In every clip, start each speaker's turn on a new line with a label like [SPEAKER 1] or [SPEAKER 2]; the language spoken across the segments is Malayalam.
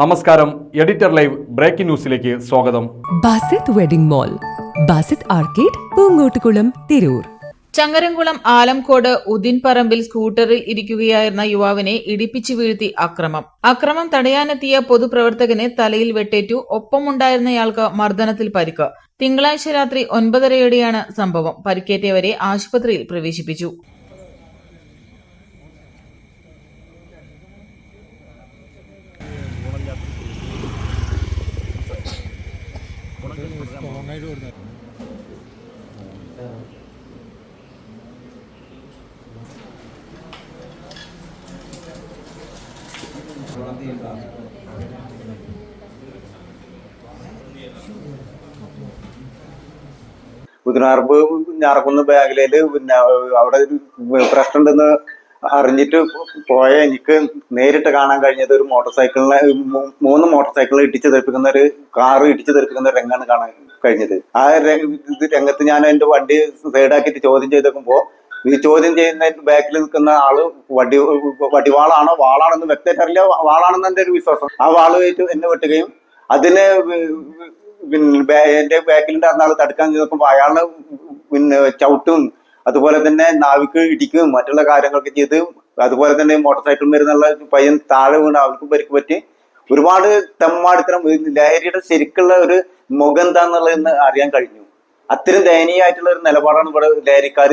[SPEAKER 1] നമസ്കാരം എഡിറ്റർ ലൈവ് ബ്രേക്കിംഗ് ന്യൂസിലേക്ക് സ്വാഗതം.
[SPEAKER 2] Basith wedding mall Basith arcade Poonkottukulam Tirur.
[SPEAKER 3] Changaramkulam Alamkode ഉദിൻപറമ്പിൽ സ്കൂട്ടറിൽ ഇരിക്കുകയായിരുന്ന യുവാവിനെ ഇടിപ്പിച്ചു വീഴ്ത്തി അക്രമം. അക്രമം തടയാനെത്തിയ പൊതുപ്രവർത്തകനെ തലയിൽ വെട്ടേറ്റു. ഒപ്പമുണ്ടായിരുന്നയാൾക്ക് മർദ്ദനത്തിൽ പരിക്ക്. തിങ്കളാഴ്ച രാത്രി ഒൻപതരയോടെയാണ് സംഭവം. പരിക്കേറ്റവരെ ആശുപത്രിയിൽ പ്രവേശിപ്പിച്ചു.
[SPEAKER 4] പുതിനാർപ്പ് ഞാറക്കുന്ന് ബാഗിലേൽ പിന്നെ അവിടെ ഒരു പ്രശ്നം ഉണ്ടെന്ന് അറിഞ്ഞിട്ട് പോയ എനിക്ക് നേരിട്ട് കാണാൻ കഴിഞ്ഞത് ഒരു മോട്ടോർ സൈക്കിളിനെ മൂന്ന് മോട്ടോർ സൈക്കിൾ ഇടിച്ചു തെറിപ്പിക്കുന്ന ഒരു കാറ് ഇടിച്ചു തെറിപ്പിക്കുന്ന രംഗാണ് കാണാൻ കഴിഞ്ഞത്. ആ രംഗത്ത് ഞാൻ എന്റെ വണ്ടി സൈഡാക്കിയിട്ട് ചോദ്യം ചെയ്ത് നോക്കുമ്പോ ഈ ചോദ്യം ചെയ്യുന്ന ബാക്കിൽ നിൽക്കുന്ന ആൾ വടി വടിവാളാണോ വാളാണെന്ന് വ്യക്തമായിട്ട് അറിയില്ല. വാളാണെന്ന് എന്റെ ഒരു വിശ്വാസം. ആ വാൾ വെച്ച് എന്നെ വെട്ടുകയും അതിനെ പിന്നെ എന്റെ ബാക്കിലുണ്ടായിരുന്ന ആൾ തടുക്കാൻ നോക്കുമ്പോ അയാൾ പിന്നെ ചവിട്ടും അതുപോലെ തന്നെ നാവിക്ക് ഇടിക്കും മറ്റുള്ള കാര്യങ്ങളൊക്കെ ചെയ്ത് അതുപോലെ തന്നെ മോട്ടോർ സൈക്കിൾ വരുന്നുള്ള പയ്യൻ താഴെ വീണ് അവർക്ക് പരിക്ക് പറ്റി ഒരുപാട് തെമ്മാടിത്തരം ലഹരിയുടെ ശരിക്കുള്ള ഒരു മുഖം എന്താന്നുള്ളതെന്ന് അറിയാൻ കഴിഞ്ഞു. അത്രയും ദയനീയമായിട്ടുള്ള ഒരു നിലപാടാണ് ഇവിടെ ലഹരിക്കാർ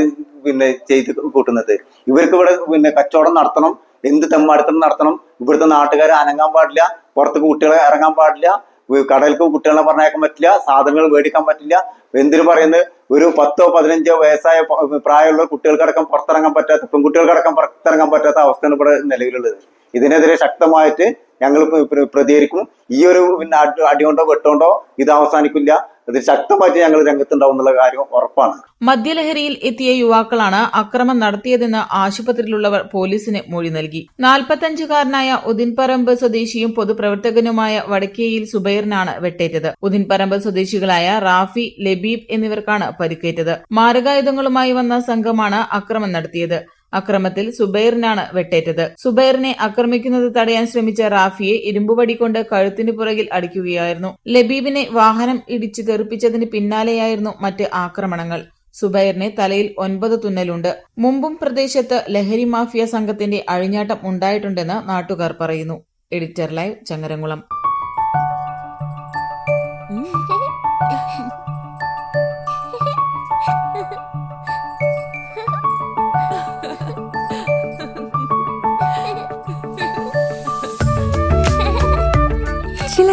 [SPEAKER 4] പിന്നെ ചെയ്ത് കൂട്ടുന്നത്. ഇവർക്ക് ഇവിടെ പിന്നെ കച്ചവടം നടത്തണം എന്ത് തെമ്മാടിത്തരം നടത്തണം ഇവിടുത്തെ നാട്ടുകാർ അനങ്ങാൻ പാടില്ല പുറത്ത് കുട്ടികളെ ഇറങ്ങാൻ പാടില്ല വി- കുട്ടികളെ പറഞ്ഞേക്കാൻ പറ്റില്ല സാധനങ്ങൾ മേടിക്കാൻ പറ്റില്ല. എന്തിനു പറയുന്നത്? ഒരു പത്തോ പതിനഞ്ചോ വയസ്സായ പ്രായമുള്ള കുട്ടികൾക്കടക്കം പുറത്തിറങ്ങാൻ പറ്റാത്ത പെൺകുട്ടികൾക്കടക്കം പുറത്തിറങ്ങാൻ പറ്റാത്ത അവസ്ഥയാണ് ഇവിടെ നിലവിലുള്ളത്. ഇതിനെതിരെ ശക്തമായിട്ട് ഞങ്ങൾ പ്ര- പ്ര- പ്രതികരിക്കും. ഈ ഒരു പിന്നെ അടി അടികൊണ്ടോ വെട്ടുകൊണ്ടോ ഇത് അവസാനിക്കില്ല. അത് ശക്തമായിട്ട് ഞങ്ങൾ രംഗത്തുണ്ടാവും എന്നുള്ള കാര്യം ഉറപ്പാണ്.
[SPEAKER 3] മദ്യലഹരിയിൽ എത്തിയ യുവാക്കളാണ് അക്രമം നടത്തിയതെന്ന് ആശുപത്രിയിലുള്ളവർ പോലീസിന് മൊഴി നൽകി. നാൽപ്പത്തഞ്ചുകാരനായ ഉദിൻപറമ്പ് സ്വദേശിയും പൊതുപ്രവർത്തകനുമായ വടക്കേയിൽ സുബൈറിനാണ് വെട്ടേറ്റത്. ഉദിൻപറമ്പ് സ്വദേശികളായ റാഫി ലബീബ് എന്നിവർക്കാണ് പരിക്കേറ്റത്. മാരകായുധങ്ങളുമായി വന്ന സംഘമാണ് അക്രമം നടത്തിയത്. അക്രമത്തിൽ സുബൈറിനാണ് വെട്ടേറ്റത്. സുബൈറിനെ ആക്രമിക്കുന്നത് തടയാൻ ശ്രമിച്ച റാഫിയെ ഇരുമ്പുവടി കൊണ്ട് കഴുത്തിന് പുറകിൽ അടിക്കുകയായിരുന്നു. ലബീബിനെ വാഹനം ഇടിച്ചു തെറിപ്പിച്ചതിന് പിന്നാലെയായിരുന്നു മറ്റ് ആക്രമണങ്ങൾ. സുബൈറിനെ തലയിൽ ഒൻപത് തുന്നലുണ്ട്. മുമ്പും പ്രദേശത്ത് ലഹരി മാഫിയ സംഘത്തിന്റെ അഴിഞ്ഞാട്ടം ഉണ്ടായിട്ടുണ്ടെന്ന് നാട്ടുകാർ പറയുന്നു. Editor live Changaramkulam.